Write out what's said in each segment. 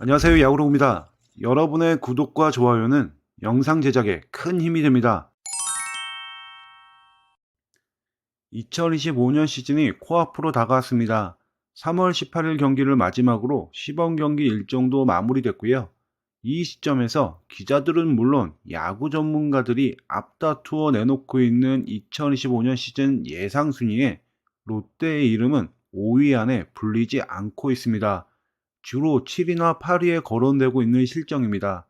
안녕하세요. 야구로입니다. 여러분의 구독과 좋아요는 영상 제작에 큰 힘이 됩니다. 2025년 시즌이 코앞으로 다가왔습니다. 3월 18일 경기를 마지막으로 시범 경기 일정도 마무리됐고요. 이 시점에서 기자들은 물론 야구 전문가들이 앞다투어 내놓고 있는 2025년 시즌 예상 순위에 롯데의 이름은 5위 안에 불리지 않고 있습니다. 주로 7위나 8위에 거론되고 있는 실정입니다.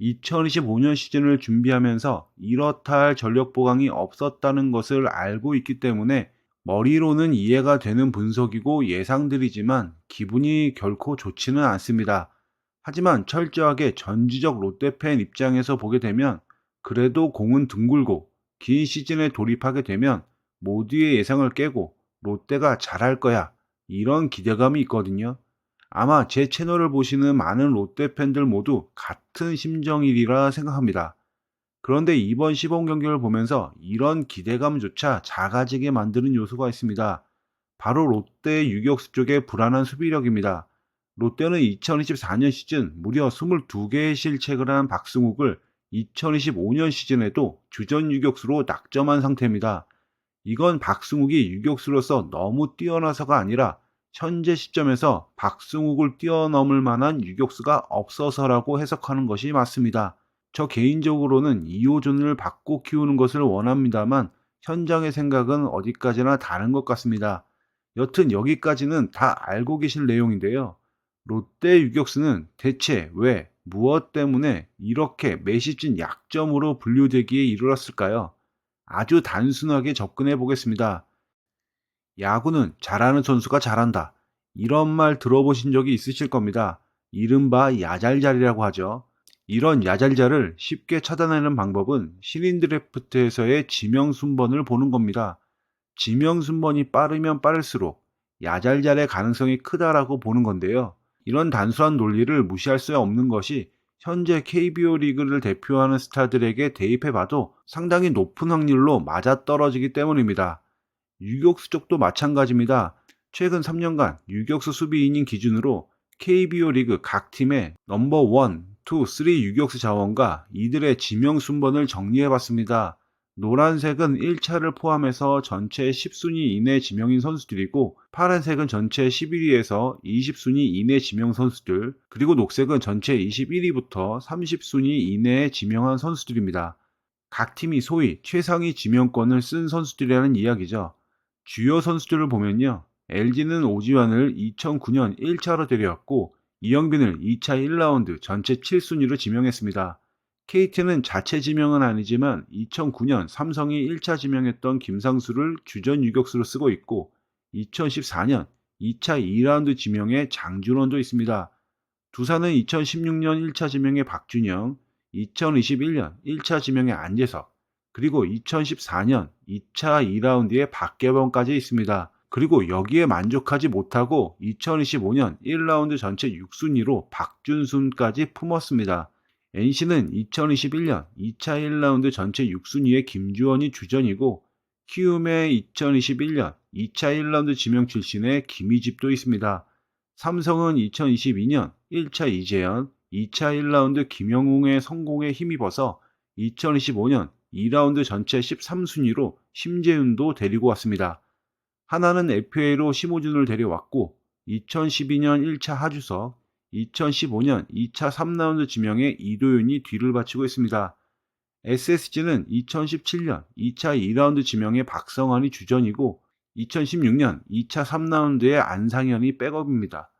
2025년 시즌을 준비하면서 이렇다 할 전력 보강이 없었다는 것을 알고 있기 때문에 머리로는 이해가 되는 분석이고 예상들이지만 기분이 결코 좋지는 않습니다. 하지만 철저하게 전지적 롯데팬 입장에서 보게 되면 그래도 공은 둥글고 긴 시즌에 돌입하게 되면 모두의 예상을 깨고 롯데가 잘할 거야 이런 기대감이 있거든요. 아마 제 채널을 보시는 많은 롯데 팬들 모두 같은 심정이리라 생각합니다. 그런데 이번 시범 경기를 보면서 이런 기대감조차 작아지게 만드는 요소가 있습니다. 바로 롯데 유격수 쪽의 불안한 수비력입니다. 롯데는 2024년 시즌 무려 22개의 실책을 한 박승욱을 2025년 시즌에도 주전 유격수로 낙점한 상태입니다. 이건 박승욱이 유격수로서 너무 뛰어나서가 아니라 현재 시점에서 박승욱을 뛰어넘을 만한 유격수가 없어서라고 해석하는 것이 맞습니다. 저 개인적으로는 이호준을 받고 키우는 것을 원합니다만 현장의 생각은 어디까지나 다른 것 같습니다. 여튼 여기까지는 다 알고 계실 내용인데요. 롯데 유격수는 대체 왜, 무엇 때문에 이렇게 매시즌 약점으로 분류되기에 이르렀을까요? 아주 단순하게 접근해 보겠습니다. 야구는 잘하는 선수가 잘한다. 이런 말 들어보신 적이 있으실 겁니다. 이른바 야잘잘이라고 하죠. 이런 야잘잘을 쉽게 찾아내는 방법은 신인 드래프트에서의 지명 순번을 보는 겁니다. 지명 순번이 빠르면 빠를수록 야잘잘의 가능성이 크다라고 보는 건데요. 이런 단순한 논리를 무시할 수 없는 것이 현재 KBO 리그를 대표하는 스타들에게 대입해봐도 상당히 높은 확률로 맞아떨어지기 때문입니다. 유격수 쪽도 마찬가지입니다. 최근 3년간 유격수 수비 이닝 기준으로 KBO 리그 각 팀의 넘버 1, 2, 3 유격수 자원과 이들의 지명 순번을 정리해 봤습니다. 노란색은 1차를 포함해서 전체 10순위 이내 지명인 선수들이고 파란색은 전체 11위에서 20순위 이내 지명 선수들 그리고 녹색은 전체 21위부터 30순위 이내에 지명한 선수들입니다. 각 팀이 소위 최상위 지명권을 쓴 선수들이라는 이야기죠. 주요 선수들을 보면요. LG는 오지환을 2009년 1차로 데려왔고 이영빈을 2차 1라운드 전체 7순위로 지명했습니다. KT는 자체 지명은 아니지만 2009년 삼성이 1차 지명했던 김상수를 주전 유격수로 쓰고 있고 2014년 2차 2라운드 지명에 장준원도 있습니다. 두산은 2016년 1차 지명의 박준영, 2021년 1차 지명의 안재석, 그리고 2014년 2차 2라운드에 박계범까지 있습니다. 그리고 여기에 만족하지 못하고 2025년 1라운드 전체 6순위로 박준순까지 품었습니다. NC는 2021년 2차 1라운드 전체 6순위에 김주원이 주전이고 키움의 2021년 2차 1라운드 지명 출신의 김희집도 있습니다. 삼성은 2022년 1차 이재현, 2차 1라운드 김영웅의 성공에 힘입어서 2025년 2라운드 전체 13순위로 심재윤도 데리고 왔습니다. 하나는 FA로 심호준을 데려왔고 2012년 1차 하주석, 2015년 2차 3라운드 지명에 이도윤이 뒤를 바치고 있습니다. SSG는 2017년 2차 2라운드 지명에 박성환이 주전이고 2016년 2차 3라운드에 안상현이 백업입니다.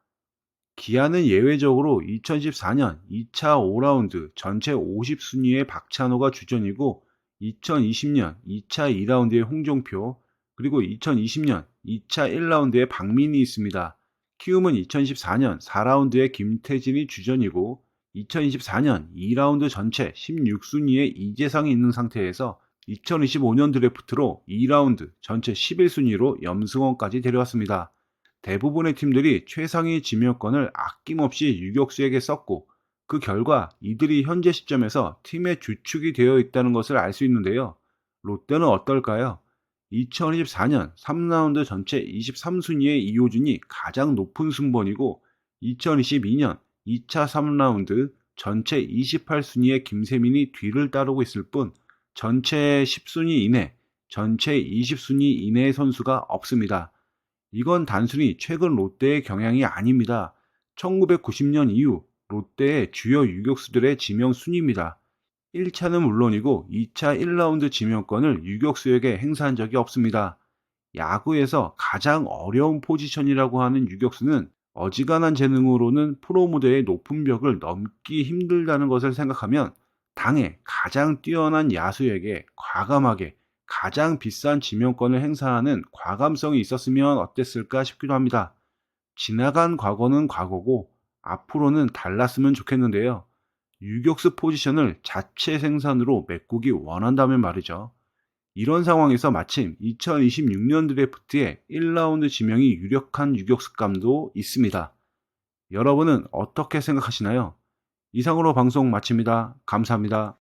기아는 예외적으로 2014년 2차 5라운드 전체 50순위의 박찬호가 주전이고 2020년 2차 2라운드에 홍종표 그리고 2020년 2차 1라운드에 박민이 있습니다. 키움은 2014년 4라운드에 김태진이 주전이고 2024년 2라운드 전체 16순위에 이재상이 있는 상태에서 2025년 드래프트로 2라운드 전체 11순위로 염승원까지 데려왔습니다. 대부분의 팀들이 최상위 지명권을 아낌없이 유격수에게 썼고 그 결과 이들이 현재 시점에서 팀의 주축이 되어 있다는 것을 알 수 있는데요. 롯데는 어떨까요? 2024년 3라운드 전체 23순위의 이호준이 가장 높은 순번이고 2022년 2차 3라운드 전체 28순위의 김세민이 뒤를 따르고 있을 뿐 전체 10순위 이내, 전체 20순위 이내의 선수가 없습니다. 이건 단순히 최근 롯데의 경향이 아닙니다. 1990년 이후 롯데의 주요 유격수들의 지명 순위입니다. 1차는 물론이고 2차 1라운드 지명권을 유격수에게 행사한 적이 없습니다. 야구에서 가장 어려운 포지션이라고 하는 유격수는 어지간한 재능으로는 프로 무대의 높은 벽을 넘기 힘들다는 것을 생각하면 당에 가장 뛰어난 야수에게 과감하게 가장 비싼 지명권을 행사하는 과감성이 있었으면 어땠을까 싶기도 합니다. 지나간 과거는 과거고 앞으로는 달랐으면 좋겠는데요. 유격수 포지션을 자체 생산으로 메꾸기 원한다면 말이죠. 이런 상황에서 마침 2026년 드래프트에 1라운드 지명이 유력한 유격수감도 있습니다. 여러분은 어떻게 생각하시나요? 이상으로 방송 마칩니다. 감사합니다.